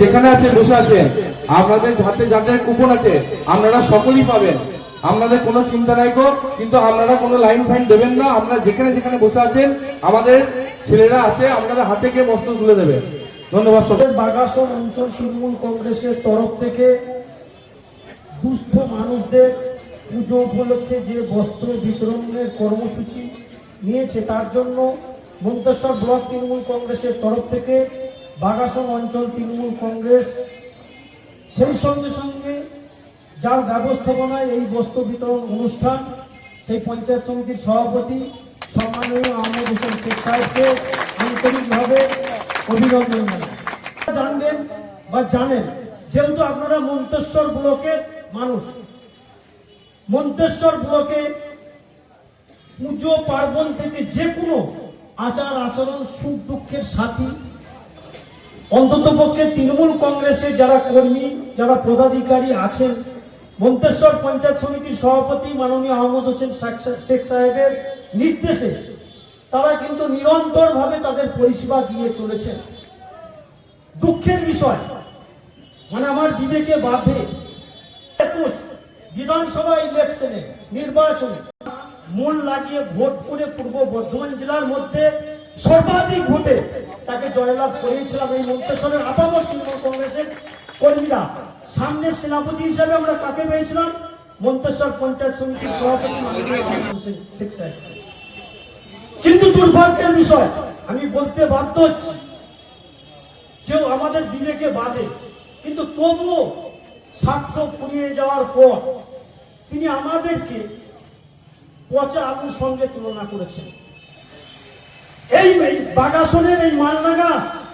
যেখানে আছে, বসে আছেন আপনাদের হাতে যাদের কুপন আছে, আপনারা সকলেই পাবেন। আপনাদের কোনো চিন্তা নাই গো, কিন্তু আপনারা কোনো লাইন ফাইন দেবেন না। আপনারা যেখানে যেখানে বসে আছেন, আমাদের ছেলেরা আছে আপনারা হাতে গিয়ে বস্ত্র তুলে দেবে। ধন্যবাদ আমাদের বাগাসন অঞ্চল তৃণমূল কংগ্রেসের তরফ থেকে দুস্থ মানুষদের পুজো উপলক্ষে যে বস্ত্র বিতরণের কর্মসূচি নিয়েছে, তার জন্য মন্তেশ্বর ব্লক তৃণমূল কংগ্রেসের তরফ থেকে বাগাসন অঞ্চল তৃণমূল কংগ্রেস, সেই সঙ্গে সঙ্গে যার ব্যবস্থাপনায় এই বস্তু বিতরণ অনুষ্ঠান, সেই পঞ্চায়েত সমিতির সভাপতি সম্মানীয় আহমদ হোসেন শেখ সাহেবকে আন্তরিকভাবে অভিনন্দন জানবেন বা জানেন, যেহেতু আপনারা মন্তেশ্বর ব্লকের মানুষ, মন্তেশ্বর ব্লকে পুজো পার্বণ থেকে যে কোনো আচার আচরণ সুখ দুঃখের সাথী অন্তত পক্ষে তৃণমূল কংগ্রেসের যারা কর্মী, যারা পদাধিকারী আছেন, মন্তেশ্বর পঞ্চায়েত সমিতির সভাপতি মাননীয় আহমদ হোসেন শেখ- সাহেবের নির্দেশে তারা কিন্তু নিরন্তরভাবে তাদের পরিষেবা দিয়ে চলেছেন। দুঃখের বিষয় মানে আমার বিবেকে বাধে একুশ বিধানসভা ইলেকশনে, নির্বাচনে মূল লাগিয়ে ভোট করে পূর্ব বর্ধমান জেলার মধ্যে সর্বাধিক ভোটে তাকে জয়লাভ করিয়েছিলাম এই মন্তেশ্বরের আপামর তৃণমূল কংগ্রেসের কর্মীরা। সামনে সেনাপতি হিসাবে আমরা কাকে পেয়েছিলাম? মন্তেশ্বর পঞ্চায়েত সমিতির সভাপতি কিন্তু দুর্ভাগ্যের বিষয়, আমি বলতে বাধ্য হচ্ছি যে আমাদের বিবেকে বাদে কিন্তু তবুও স্বার্থ পুড়িয়ে যাওয়ার পর তিনি আমাদেরকে পচা আলুর সঙ্গে তুলনা করেছেন। এই বাগাসনের এই মালনাগা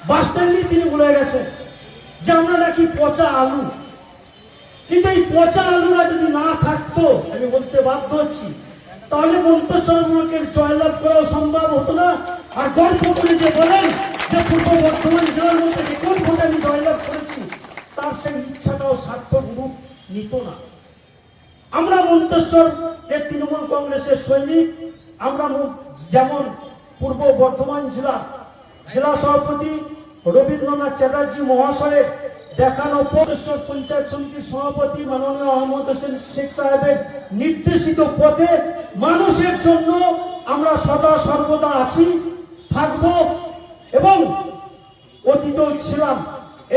বাস স্ট্যান্ডে তিনি বলে গেছেন যে আমরা নাকি পচা আলু। কিন্তু এই পচা আলুরা যদি না থাকতো, আমি বলতে বাধ্য হচ্ছি, তাহলে মন্তেশ্বর ব্লকের জয়লাভ করা সম্ভব হতো না। আর গল্প করে যে বলেন যে পূর্ব বর্ধমান জেলার মধ্যে রেকর্ড ভোটে আমি জয়লাভ করেছি, তার সেই ইচ্ছাটাও সার্থক রূপ নিত না। আমরা মন্তেশ্বর তৃণমূল কংগ্রেসের সৈনিক, আমরা যেমন পূর্ব বর্ধমান জেলা জেলা সভাপতি রবীন্দ্রনাথ চ্যাটার্জি মহাশয়ের দেখানো মন্তেশ্বর পঞ্চায়েত সমিতির সভাপতি মাননীয় আহমদ হোসেন শেখ সাহেবের নির্দেশিত পথে মানুষের জন্য আমরা সদা সর্বদা আছি, থাকব এবং অতীতও ছিলাম।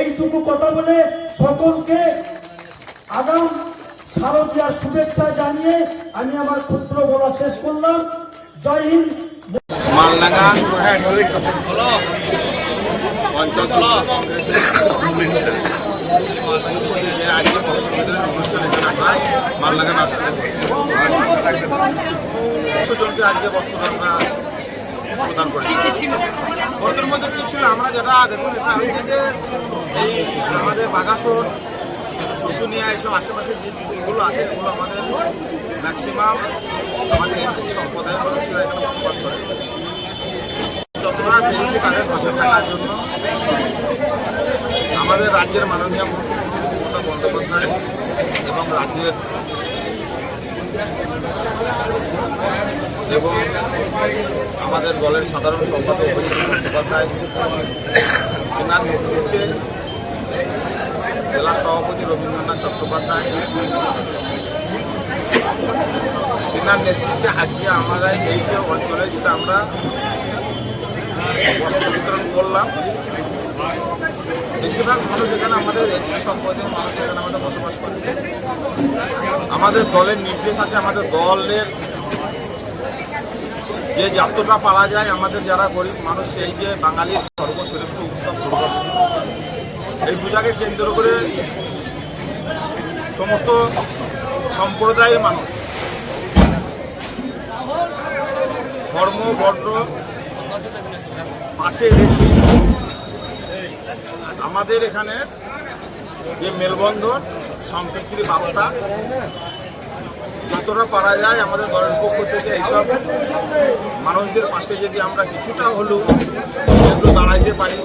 এইটুকু কথা বলে সকলকে আগাম শারদীয়ার শুভেচ্ছা জানিয়ে আমি আমার ক্ষুদ্র বলা শেষ করলাম। জয় হিন্দ। মালডাঙ্গা। অঞ্চল আজকে অনুষ্ঠান আমরা মালডাঙ্গা একশো জনকে আজকে বস্ত্র আমরা প্রদান করি বস্ত্রের মধ্যে কি ছিল আমরা যেটা দেখুন এটা হচ্ছে যে এই আমাদের বাগাসন শুশুনিয়া এইসব আশেপাশে যে দিদিগুলো আছে এগুলো আমাদের ম্যাক্সিমাম আমাদের এসসি সম্প্রদায়ের মানুষেরা এখানে বসবাস করে যতটা পেরেছি তাদের পাশে থাকার জন্য আমাদের রাজ্যের মাননীয় মুখ্যমন্ত্রী মমতা বন্দ্যোপাধ্যায় এবং রাজ্যের এবং আমাদের দলের সাধারণ সম্পাদক বন্দ্যোপাধ্যায়, এনার নেতৃত্বে জেলা সভাপতি রবীন্দ্রনাথ চট্টোপাধ্যায় তেনার নেতৃত্বে আজকে আমরা এই যে অঞ্চলে যেটা আমরা বস্ত্র বিতরণ করলাম বেশিরভাগ মানুষ এখানে আমাদের এসসি সম্প্রদায়ের মানুষ এখানে আমাদের বসবাস করে, আমাদের দলের নির্দেশ আছে, আমাদের দলের যে যতটা পারা যায়, আমাদের যারা গরিব মানুষ এই যে বাঙালির সর্বশ্রেষ্ঠ উৎসব এই পূজাকে কেন্দ্র করে সমস্ত সম্প্রদায়ের মানুষ, ধর্ম বর্ণ পাশে আমাদের এখানে যে মেলবন্ধন সম্পৃক্তির বার্তা, যতটা পারা যায় আমাদের দলের পক্ষ থেকে এইসব মানুষদের পাশে যদি আমরা কিছুটা হলেও একটু দাঁড়াইতে পারি,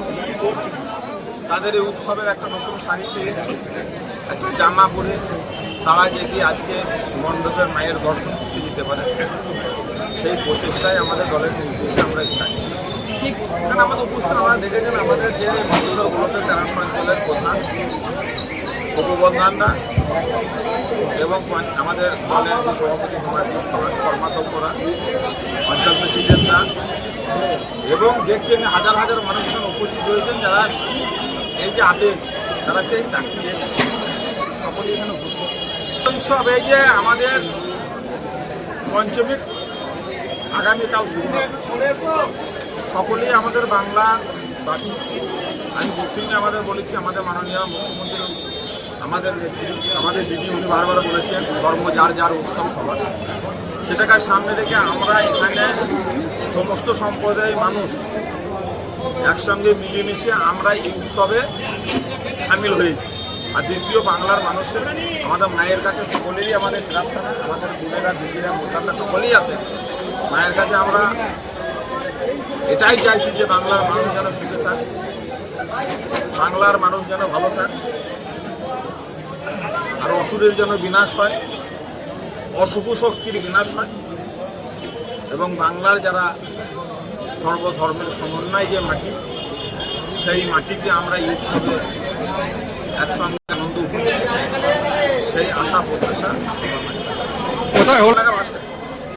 তাদের এই উৎসবের একটা নতুন শাড়ি পেয়ে একটা জামা পরে তারা যদি আজকে মণ্ডপের মায়ের দর্শন করতে যেতে পারে। সেই প্রচেষ্টায় আমাদের দলের নির্দেশে আমরা থাকি এখানে আমাদের উপস্থিত আমরা দেখেছেন আমাদের যে মন্ত্রিসভাগুলোতে তেরো অঞ্চলের প্রধান, উপপ্রধানরা এবং আমাদের দলের সভাপতি কর্মাধ্যক্ষরা, অঞ্চল প্রেসিডেন্টরা এবং দেখছেন হাজার হাজার মানুষজন উপস্থিত হয়েছেন যারা এই যে আবেগ তারা সেই ডাকি এসছে সকলেই এখানে উপস্থিত উৎসব এই যে আমাদের পঞ্চমীর আগামীকাল শুরু। সকলেই আমাদের বাংলাবাসী। আমি বক্তব্যে আমাদের বলেছি, আমাদের মাননীয় মুখ্যমন্ত্রী, আমাদের আমাদের দিদি, উনি বারবার বলেছেন, ধর্ম যার যার উৎসব সবার। সেটাকে সামনে রেখে আমরা এখানে সমস্ত সম্প্রদায়ের মানুষ একসঙ্গে মিলেমিশে আমরা এই উৎসবে সামিল হয়েছি। আর দ্বিতীয় বাংলার মানুষের, আমাদের মায়ের কাছে সকলেরই আমাদের প্রার্থনা, আমাদের বোনেরা, দিদিরা মোচানরা সকলেই আছে মায়ের কাছে আমরা এটাই চাইছি যে বাংলার মানুষ যেন সুখে থাকে, বাংলার মানুষ যেন ভালো থাকে, আর অসুরের যেন বিনাশ হয়, অশুভ শক্তির বিনাশ হয়, এবং বাংলার যারা সর্বধর্মের সমন্বয় যে মাটি, সেই মাটিকে আমরা এই উৎসবে একসঙ্গে আনন্দ উপভোগ সেই আশা প্রত্যাশা। কোথায়